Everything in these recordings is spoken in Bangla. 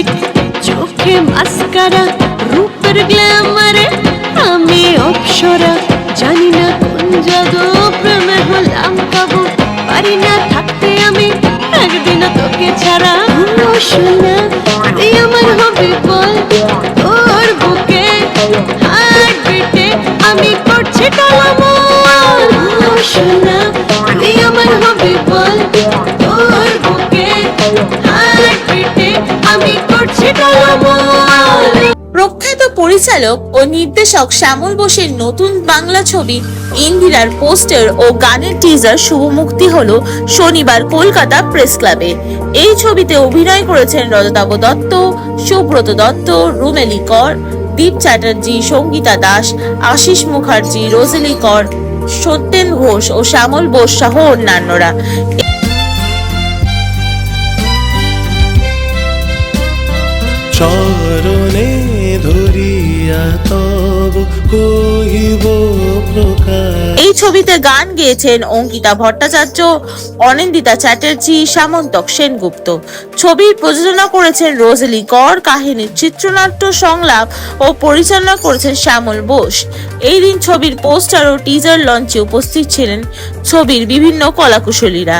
লিপস্টিক চোখে মাস্কারা, রূপের গ্ল্যামারে আমি অপসরা। জানি না কোন জাদু প্রেমে হলাম কাবু পারি না থাকতে আমি একদিন তোকে ছাড়া। শোনা তুই আমার হবি বল, তোর বুকে হার্ট বিটে আমি করছি ও শোনা তুই আমার হবি বল প্রখ্যাত পরিচালক ও নির্দেশক শ্যামল বোসের নতুন বাংলা ছবি ইন্দিরার পোস্টার ও গানের টিজার শুভ মুক্তি হলো শনিবার কলকাতা প্রেস ক্লাবে। এই ছবিতে অভিনয় করেছেন রজতাভ দত্ত, সুব্রত দত্ত, রুমেলি কর, দীপ চ্যাটার্জি, সঙ্গীতা দাস, আশিস মুখার্জি, রোজেলি কর, সত্যেন ঘোষ ও শ্যামল বোস সহ অন্যান্যরা। চরণে ধরিয়া তব কহিব এই ছবিতে গান গেয়েছেন অঙ্কিতা ভট্টাচার্য, অনিন্দিতা চ্যাটার্জি, সামন্তক সেনগুপ্ত। ছবির প্রযোজনা করেছেন রোজলি কর, কাহিনীর চিত্রনাট্য সংলাপ ও পরিচালনা করেছেন শ্যামল বোস। এই দিন ছবির পোস্টার ও টিজার লঞ্চে উপস্থিত ছিলেন ছবির বিভিন্ন কলাকুশলীরা।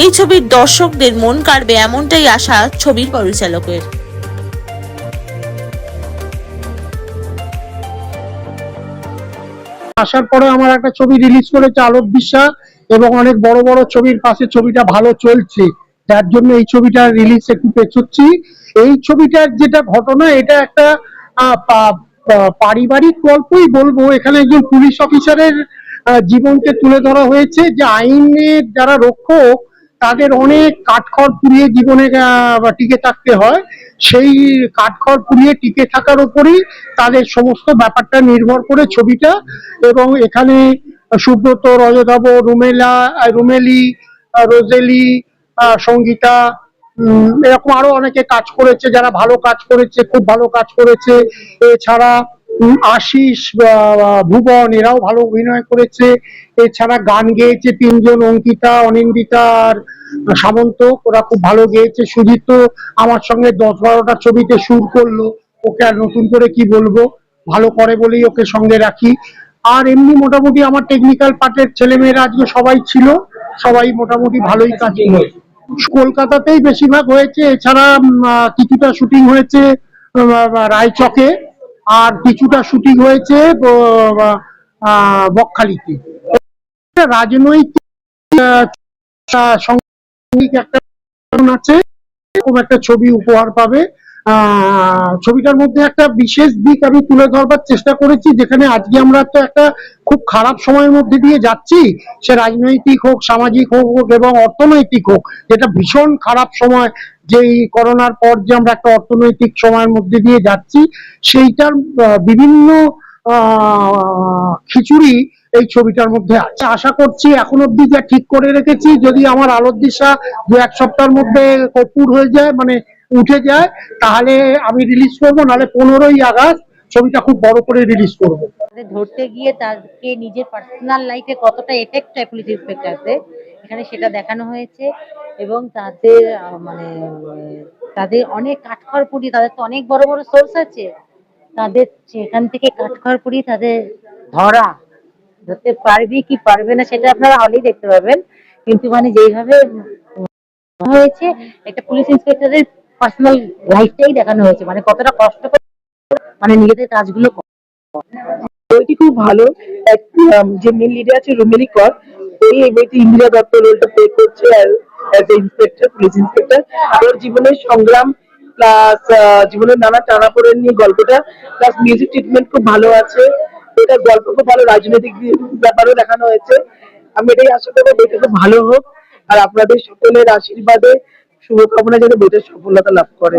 এই ছবির দর্শকদের মন কাড়বে এমনটাই আশা ছবির পরিচালকের। আসার পরে আমার একটা ছবি রিলিজ করেছে আলোক বিশ্বাস এবং অনেক বড় বড় ছবির পাশে ছবিটা ভালো চলছে। যার জন্য এই ছবিটা রিলিজ একটু পেছোচ্ছি এই ছবিটার যেটা ঘটনা, এটা একটা পারিবারিক গল্পই বলব। এখানে একজন পুলিশ অফিসারের জীবনকে তুলে ধরা হয়েছে। যে আইনের যারা রক্ষক তাদের অনেক কাঠখড় পুড়িয়ে জীবনে টিকে থাকতে হয়। সেই কাঠখড় পুড়িয়ে টিকে থাকার উপরই তাদের সমস্ত ব্যাপারটা নির্ভর করে ছবিটা এবং এখানে সুব্রত রজধাব রুমেলা রুমেলি রোজেলি সঙ্গীতা এরকম আরও অনেকে কাজ করেছে, যারা ভালো কাজ করেছে, খুব ভালো কাজ করেছে। এছাড়া আশিস ভুবন এরাও ভালো অভিনয় করেছে। এছাড়া গান গেয়েছে তিনজন অঙ্কিতা অনিন্দিতা আর সামন্ত। ওরা খুব ভালো গেয়েছে। সুজিত তো আমার সঙ্গে দশ বারোটা ছবিতে সুর করল। ওকে আর নতুন করে কি বলব? ভালো করে বলেই ওকে সঙ্গে রাখি। আর এমনি মোটামুটি আমার টেকনিক্যাল পার্টের ছেলেমেয়েরা আজকে সবাই ছিল। সবাই মোটামুটি ভালোই কাজ করেছে। কলকাতাতেই বেশিরভাগ হয়েছে। এছাড়া কিছুটা শুটিং হয়েছে রায়চকে। আর কিছুটা শুটিং হয়েছে বকখালিতে। রাজনৈতিক একটা আছে এরকম একটা ছবি উপহার পাবে। ছবিটার মধ্যে একটা বিশেষ দিক আমি তুলে ধরবার চেষ্টা করেছি, যেখানে আজকে আমরা তো একটা খুব খারাপ সময়ের মধ্যে দিয়ে যাচ্ছি। সে রাজনৈতিক হোক, সামাজিক হোক হোক, এবং অর্থনৈতিক হোক, যেটা ভীষণ খারাপ সময় যে এই করোনার পর যে আমরা একটা অর্থনৈতিক সময়ের মধ্যে দিয়ে যাচ্ছি, সেইটার বিভিন্ন খিচুড়ি এই ছবিটার মধ্যে আছে। আশা করছি এখন অব্দি যা ঠিক করে রেখেছি, যদি আমার আলোর দিশা দু এক সপ্তাহের মধ্যে কর্পূর হয়ে যায় মানে উঠে যায়, তাহলে আমি রিলিজ করব, নাহলে পনেরোই আগস্ট ছবিটা খুব বড় করে রিলিজ করব। ধরতে গিয়ে তাকে নিজের পার্সোনাল লাইফে কতটা এফেক্ট হয় পুলিশ ইন্সপেক্টরদের এখানে সেটা দেখানো হয়েছে। এবং তাদের মানে তাদের অনেক কাঠখড় পুড়ি তাদের তো অনেক বড় বড় সোর্স আছে। তাদের সেখান থেকে কাঠখড় পুড়ি তাদের ধরা। ধরতে পারবে কি পারবে না সেটা আপনারা হলেই দেখতে পাবেন কিন্তু মানে যেইভাবে হয়েছে, একটা পুলিশ ইন্সপেক্টরের পার্সোনাল লাইফটাই দেখানো হয়েছে। মানে কতটা কষ্ট মানে নিজেদের কাজগুলো বইটি খুব ভালো। যে মেন লিডার আছে রুমেলি কর ওই বইটি ইন্দিরা দত্ত রোলটা প্লে করছে as a inspector police inspector ওর জীবনের সংগ্রাম প্লাস জীবনের নানা টানাপোড়েন নিয়ে গল্পটা প্লাস মিউজিক ট্রিটমেন্ট খুব ভালো আছে। এটা গল্প খুব ভালো, রাজনৈতিক ব্যাপারেও দেখানো হয়েছে। আমি এটাই আশা করব বইটা খুব ভালো হোক, আর আপনাদের সকলের আশীর্বাদে শুভকামনা যেন বইটা সফলতা লাভ করে।